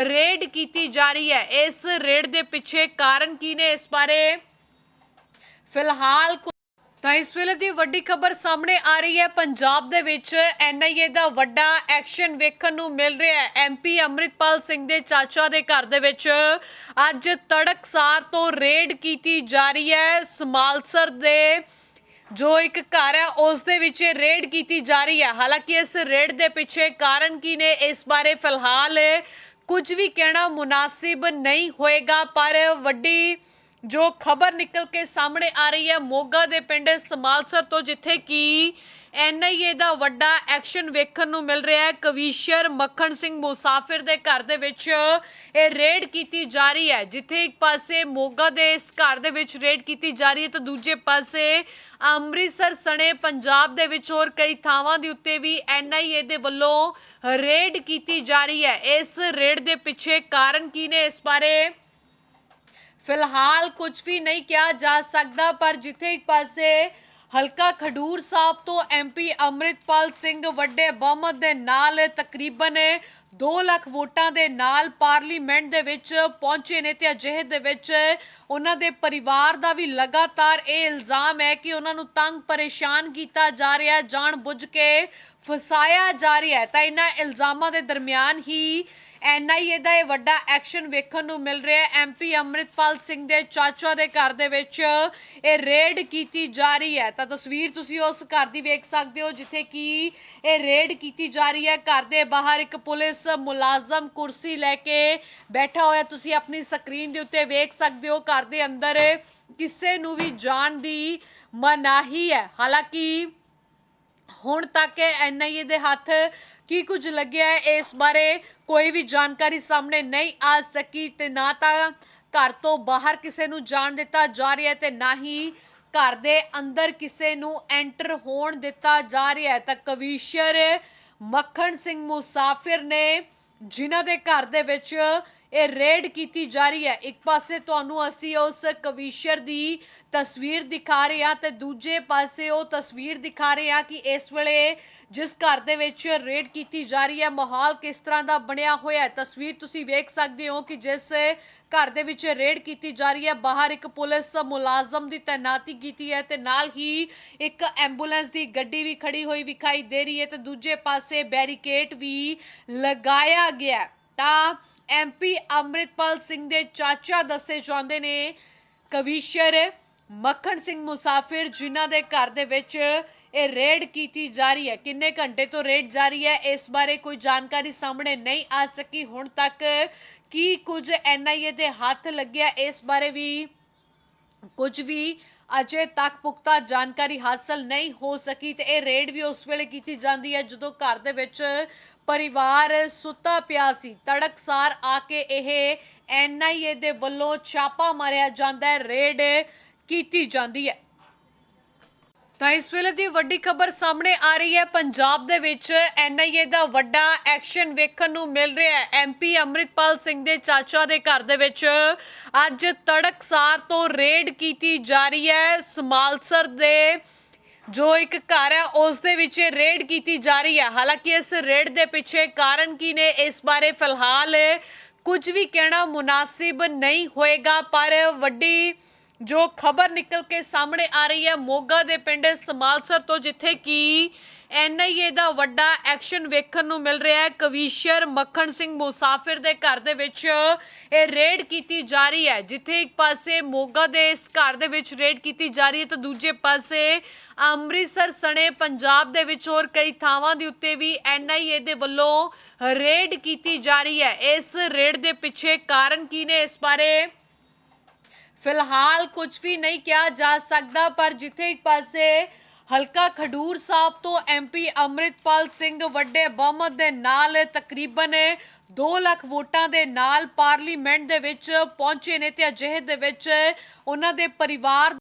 Raid ਕੀਤੀ ਜਾ ਰਹੀ ਹੈ। ਇਸ ਰੇਡ ਦੇ ਪਿੱਛੇ ਕਾਰਨ ਕੀ ਨੇ? ਇਸ ਬਾਰੇ ਫਿਲਹਾਲ ਤਾਂ ਇਸ ਵੇਲੇ ਦੀ ਵੱਡੀ ਖਬਰ ਸਾਹਮਣੇ ਆ ਰਹੀ ਹੈ। ਪੰਜਾਬ ਦੇ ਵਿੱਚ ਐਨਆਈਏ ਦਾ ਵੱਡਾ ਐਕਸ਼ਨ ਵੇਖਣ ਨੂੰ ਮਿਲ ਰਿਹਾ ਹੈ। ਐਮਪੀ ਅੰਮ੍ਰਿਤਪਾਲ ਸਿੰਘ ਦੇ ਚਾਚਾ ਦੇ ਘਰ ਦੇ ਵਿੱਚ ਅੱਜ ਤੜਕਸਾਰ ਤੋਂ ਰੇਡ ਕੀਤੀ ਜਾ ਰਹੀ ਹੈ। ਸਮਾਲਸਰ ਦੇ ਜੋ ਇੱਕ ਘਰ ਹੈ, ਉਸ ਦੇ ਵਿੱਚ ਰੇਡ ਕੀਤੀ ਜਾ ਰਹੀ ਹੈ। ਹਾਲਾਂਕਿ ਇਸ ਰੇਡ ਦੇ ਪਿੱਛੇ ਕਾਰਨ ਕੀ ਨੇ? ਇਸ ਬਾਰੇ ਫਿਲਹਾਲ ਕੁਝ ਵੀ ਕਹਿਣਾ ਮੁਨਾਸਿਬ ਨਹੀਂ ਹੋਏਗਾ ਪਰ ਵੱਡੀ ਜੋ ਖਬਰ ਨਿਕਲ ਕੇ ਸਾਹਮਣੇ ਆ ਰਹੀ ਹੈ ਮੋਗਾ ਦੇ ਪਿੰਡ ਸਮਾਲਸਰ ਤੋਂ, ਜਿੱਥੇ ਕਿ ਐਨਆਈਏ ਦਾ ਵੱਡਾ ਐਕਸ਼ਨ ਵੇਖਣ ਨੂੰ ਮਿਲ ਰਿਹਾ ਹੈ। ਕਵੀਸ਼ਰ ਮੱਖਣ ਸਿੰਘ ਮੁਸਾਫਿਰ ਦੇ ਘਰ ਦੇ ਵਿੱਚ ਇਹ ਰੇਡ ਕੀਤੀ ਜਾ ਰਹੀ ਹੈ। ਜਿੱਥੇ ਇੱਕ ਪਾਸੇ ਮੋਗਾ ਦੇ ਇਸ ਘਰ ਦੇ ਵਿੱਚ ਰੇਡ ਕੀਤੀ ਜਾ ਰਹੀ ਹੈ ਤਾਂ ਦੂਜੇ ਪਾਸੇ ਅੰਮ੍ਰਿਤਸਰ ਸਣੇ ਪੰਜਾਬ ਦੇ ਵਿੱਚ ਹੋਰ ਕਈ ਥਾਵਾਂ ਦੇ ਉੱਤੇ ਵੀ ਐਨਆਈਏ ਦੇ ਵੱਲੋਂ ਰੇਡ ਕੀਤੀ ਜਾ ਰਹੀ ਹੈ। ਇਸ ਰੇਡ ਦੇ ਪਿੱਛੇ ਕਾਰਨ ਕੀ ਨੇ? ਇਸ ਬਾਰੇ ਫਿਲਹਾਲ ਕੁਝ ਵੀ ਨਹੀਂ ਕਿਹਾ ਜਾ ਸਕਦਾ, ਪਰ ਜਿੱਥੇ ਇੱਕ ਪਾਸੇ ਹਲਕਾ ਖਡੂਰ ਸਾਹਿਬ ਤੋਂ ਐਮਪੀ ਅੰਮ੍ਰਿਤਪਾਲ ਸਿੰਘ ਵੱਡੇ ਬਹੁਮਤ ਦੇ ਨਾਲ ਤਕਰੀਬਨ 2 ਲੱਖ ਵੋਟਾਂ ਦੇ ਨਾਲ ਪਾਰਲੀਮੈਂਟ ਦੇ ਵਿੱਚ ਪਹੁੰਚੇ ਨੇ ਤੇ ਅਜਿਹੇ ਦੇ ਵਿੱਚ ਉਹਨਾਂ ਦੇ ਪਰਿਵਾਰ ਦਾ ਵੀ ਲਗਾਤਾਰ ਇਹ ਇਲਜ਼ਾਮ ਹੈ ਕਿ ਉਹਨਾਂ ਨੂੰ ਤੰਗ ਪਰੇਸ਼ਾਨ ਕੀਤਾ ਜਾ ਰਿਹਾ ਹੈ ਜਾਣ ਬੁੱਝ ਕੇ ਫਸਾਇਆ ਜਾ ਰਿਹਾ ਹੈ। ਤਾਂ ਇਹਨਾਂ ਇਲਜ਼ਾਮਾਂ ਦੇ ਦਰਮਿਆਨ ਹੀ ਐਨਆਈਏ ਦਾ ਇਹ ਵੱਡਾ ਐਕਸ਼ਨ ਵੇਖਣ ਨੂੰ ਮਿਲ ਰਿਹਾ ਹੈ। ਐਮਪੀ ਅੰਮ੍ਰਿਤਪਾਲ ਸਿੰਘ ਦੇ ਚਾਚਾ ਦੇ ਘਰ ਦੇ ਵਿੱਚ ਇਹ ਰੇਡ ਕੀਤੀ ਜਾ ਰਹੀ ਹੈ। ਤਾਂ ਤਸਵੀਰ ਤੁਸੀਂ ਉਸ ਘਰ ਦੀ ਵੇਖ ਸਕਦੇ ਹੋ, ਜਿੱਥੇ ਕਿ ਇਹ ਰੇਡ ਕੀਤੀ ਜਾ ਰਹੀ ਹੈ। ਘਰ ਦੇ ਬਾਹਰ ਇੱਕ ਪੁਲਿਸ ਮੁਲਾਜ਼ਮ ਕੁਰਸੀ ਲੈ ਕੇ ਬੈਠਾ ਹੋਇਆ, ਤੁਸੀਂ ਆਪਣੀ ਸਕਰੀਨ ਦੇ ਉੱਤੇ ਵੇਖ ਸਕਦੇ ਹੋ। ਘਰ ਦੇ ਅੰਦਰ ਕਿਸੇ ਨੂੰ ਵੀ ਜਾਣ ਦੀ ਮਨਾਹੀ ਹੈ। ਹਾਲਾਂਕਿ ਹੁਣ ਤੱਕ ਐਨਆਈਏ ਦੇ ਹੱਥ ਕੀ ਕੁਝ ਲੱਗਿਆ ਹੈ? ਇਸ ਬਾਰੇ ਕੋਈ ਵੀ ਜਾਣਕਾਰੀ ਸਾਹਮਣੇ ਨਹੀਂ ਆ ਸਕੀ ਤੇ ਨਾ ਤਾਂ ਘਰ ਤੋਂ ਬਾਹਰ ਕਿਸੇ ਨੂੰ ਜਾਣ ਦਿੱਤਾ ਜਾ ਰਿਹਾ ਹੈ ਤੇ ਨਾ ਹੀ ਘਰ ਦੇ ਅੰਦਰ ਕਿਸੇ ਨੂੰ ਐਂਟਰ ਹੋਣ ਦਿੱਤਾ ਜਾ ਰਿਹਾ ਹੈ। ਤਾਂ ਕਵੀਸ਼ਰ ਮੱਖਣ ਸਿੰਘ ਮੁਸਾਫਿਰ ਨੇ ਜਿਨ੍ਹਾਂ ਦੇ ਘਰ ਦੇ ਵਿੱਚ ਇਹ ਰੇਡ ਕੀਤੀ ਜਾ ਰਹੀ ਹੈ। ਇੱਕ ਪਾਸੇ ਤੁਹਾਨੂੰ ਅਸੀਂ ਉਸ ਕਵੀਸ਼ਰ ਦੀ ਤਸਵੀਰ ਦਿਖਾ ਰਹੇ ਹਾਂ ਤੇ ਦੂਜੇ ਪਾਸੇ ਉਹ ਤਸਵੀਰ ਦਿਖਾ ਰਹੇ ਹਾਂ ਕਿ ਇਸ ਵੇਲੇ ਜਿਸ ਘਰ ਦੇ ਵਿੱਚ ਰੇਡ ਕੀਤੀ ਜਾ ਰਹੀ ਹੈ, ਮਾਹੌਲ ਕਿਸ ਤਰ੍ਹਾਂ ਦਾ ਬਣਿਆ ਹੋਇਆ ਹੈ? ਤਸਵੀਰ ਤੁਸੀਂ ਵੇਖ ਸਕਦੇ ਹੋ ਕਿ ਜਿਸ ਘਰ ਦੇ ਵਿੱਚ ਰੇਡ ਕੀਤੀ ਜਾ ਰਹੀ ਹੈ, ਬਾਹਰ ਇੱਕ ਪੁਲਿਸ ਮੁਲਾਜ਼ਮ ਦੀ ਤਾਇਨਾਤੀ ਕੀਤੀ ਹੈ ਤੇ ਨਾਲ ਹੀ ਇੱਕ ਐਂਬੂਲੈਂਸ ਦੀ ਗੱਡੀ ਵੀ ਖੜੀ ਹੋਈ ਵਿਖਾਈ ਦੇ ਰਹੀ ਹੈ ਤੇ ਦੂਜੇ ਪਾਸੇ ਬੈਰੀਕੇਡ ਵੀ ਲਗਾਇਆ ਗਿਆ ਤਾਂ ਐਮਪੀ ਅੰਮ੍ਰਿਤਪਾਲ ਸਿੰਘ ਦੇ ਚਾਚਾ ਦੱਸੇ ਜਾਂਦੇ ਨੇ ਕਵੀਸ਼ਰ ਮੱਖਣ ਸਿੰਘ ਮੁਸਾਫਿਰ, ਜਿਨ੍ਹਾਂ ਦੇ ਘਰ ਦੇ ਵਿੱਚ ਇਹ ਰੇਡ ਕੀਤੀ ਜਾ ਰਹੀ ਹੈ। ਕਿੰਨੇ ਘੰਟੇ ਤੋਂ ਰੇਡ ਜਾਰੀ ਹੈ, ਇਸ ਬਾਰੇ ਕੋਈ ਜਾਣਕਾਰੀ ਸਾਹਮਣੇ ਨਹੀਂ ਆ ਸਕੀ। ਹੁਣ ਤੱਕ ਕੀ ਕੁਝ ਐਨਆਈਏ ਦੇ ਹੱਥ ਲੱਗਿਆ, ਇਸ ਬਾਰੇ ਵੀ ਕੁਝ ਵੀ ਅਜੇ ਤੱਕ ਪੁਖਤਾ ਜਾਣਕਾਰੀ ਹਾਸਲ ਨਹੀਂ ਹੋ ਸਕੀ ਤੇ ਇਹ ਰੇਡ ਵੀ ਉਸ ਵੇਲੇ ਕੀਤੀ ਜਾਂਦੀ ਹੈ ਜਦੋਂ ਘਰ ਦੇ ਵਿੱਚ ਪਰਿਵਾਰ ਸੁੱਤਾ ਪਿਆ ਸੀ। ਤੜਕਸਾਰ ਆ ਕੇ ਇਹ ਐਨਆਈਏ ਦੇ ਵੱਲੋਂ ਛਾਪਾ ਮਾਰਿਆ ਜਾਂਦਾ ਹੈ। ਰੇਡ ਕੀਤੀ ਜਾਂਦੀ ਹੈ। ਤਾਂ ਇਸ ਵੇਲੇ ਦੀ ਵੱਡੀ ਖਬਰ ਸਾਹਮਣੇ ਆ ਰਹੀ ਹੈ। ਪੰਜਾਬ ਦੇ ਵਿੱਚ ਐਨਆਈਏ ਦਾ ਵੱਡਾ ਐਕਸ਼ਨ ਵੇਖਣ ਨੂੰ ਮਿਲ ਰਿਹਾ ਹੈ। ਐਮਪੀ ਅੰਮ੍ਰਿਤਪਾਲ ਸਿੰਘ ਦੇ ਚਾਚਾ ਦੇ ਘਰ ਦੇ ਵਿੱਚ ਅੱਜ ਤੜਕਸਾਰ ਤੋਂ ਰੇਡ ਕੀਤੀ ਜਾ ਰਹੀ ਹੈ। ਸਮਾਲਸਰ ਦੇ ਜੋ ਇੱਕ ਘਰ ਹੈ, ਉਸ ਦੇ ਵਿੱਚ ਰੇਡ ਕੀਤੀ ਜਾ ਰਹੀ ਹੈ। ਹਾਲਾਂਕਿ ਇਸ ਰੇਡ ਦੇ ਪਿੱਛੇ ਕਾਰਨ ਕੀ ਨੇ, ਇਸ ਬਾਰੇ ਫਿਲਹਾਲ ਕੁਝ ਵੀ ਕਹਿਣਾ ਮੁਨਾਸਿਬ ਨਹੀਂ ਹੋਏਗਾ, ਪਰ ਵੱਡੀ ਜੋ ਖਬਰ ਨਿਕਲ ਕੇ ਸਾਹਮਣੇ ਆ ਰਹੀ ਹੈ ਮੋਗਾ ਦੇ ਪਿੰਡ ਸਮਾਲਸਰ ਤੋਂ, ਜਿੱਥੇ ਕਿ ਐਨਆਈਏ ਦਾ ਵੱਡਾ ਐਕਸ਼ਨ ਵੇਖਣ ਨੂੰ ਮਿਲ ਰਿਹਾ ਹੈ। ਕਵੀਸ਼ਰ ਮੱਖਣ ਸਿੰਘ ਮੁਸਾਫਿਰ ਦੇ ਘਰ ਦੇ ਵਿੱਚ ਇਹ ਰੇਡ ਕੀਤੀ ਜਾ ਰਹੀ ਹੈ। ਜਿੱਥੇ ਇੱਕ ਪਾਸੇ ਮੋਗਾ ਦੇ ਇਸ ਘਰ ਦੇ ਵਿੱਚ ਰੇਡ ਕੀਤੀ ਜਾ ਰਹੀ ਹੈ ਤਾਂ ਦੂਜੇ ਪਾਸੇ ਅੰਮ੍ਰਿਤਸਰ ਸਣੇ ਪੰਜਾਬ ਦੇ ਵਿੱਚ ਹੋਰ ਕਈ ਥਾਵਾਂ ਦੇ ਉੱਤੇ ਵੀ ਐਨਆਈਏ ਦੇ ਵੱਲੋਂ ਰੇਡ ਕੀਤੀ ਜਾ ਰਹੀ ਹੈ। ਇਸ ਰੇਡ ਦੇ ਪਿੱਛੇ ਕਾਰਨ ਕੀ ਨੇ? ਇਸ ਬਾਰੇ ਫਿਲਹਾਲ ਕੁਝ ਵੀ ਨਹੀਂ ਕਿਹਾ ਜਾ ਸਕਦਾ, ਪਰ ਜਿੱਥੇ ਇੱਕ ਪਾਸੇ ਹਲਕਾ ਖਡੂਰ ਸਾਹਿਬ ਤੋਂ ਐਮਪੀ ਅੰਮ੍ਰਿਤਪਾਲ ਸਿੰਘ ਵੱਡੇ ਬਹੁਮਤ ਦੇ ਨਾਲ ਤਕਰੀਬਨ 2 ਲੱਖ ਵੋਟਾਂ ਦੇ ਨਾਲ ਪਾਰਲੀਮੈਂਟ ਦੇ ਵਿੱਚ ਪਹੁੰਚੇ ਨੇ ਤੇ ਅਜਿਹੇ ਦੇ ਵਿੱਚ ਉਹਨਾਂ ਦੇ ਪਰਿਵਾਰ